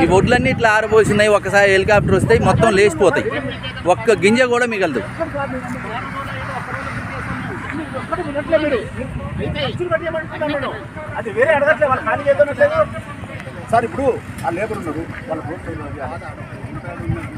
ఈ ఒడ్లన్నీ ఇట్లా ఆరబోసినాయి ఒకసారి హెలికాప్టర్ వస్తే మొత్తం లేచిపోతాయి. ఒక్క గింజ కూడా మిగలదు. అది వేరే అడగట్లే వాళ్ళు ఖాళీ చేద్దాం సార్ ఇప్పుడు ఆ లేబర్ ఉన్నారు వాళ్ళ ఎవరికి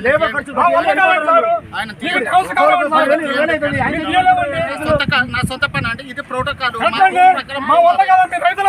లేబర్- ఖర్చు. నా సొంత పని అండి. ఇది ప్రోటోకాల్.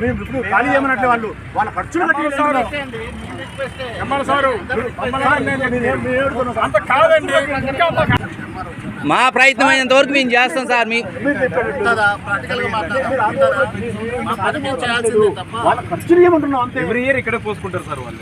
మీరు ఇప్పుడు ఖాళీ చేయమన్నట్లే వాళ్ళు. వాళ్ళ ఖర్చులు కట్టి సార్. అంత కాదండి. మా ప్రయత్నం అయినంత వరకు మేము చేస్తాం సార్ మీ ఎవ్రీ ఇయర్ ఇక్కడే పోసుకుంటారు సార్ వాళ్ళు.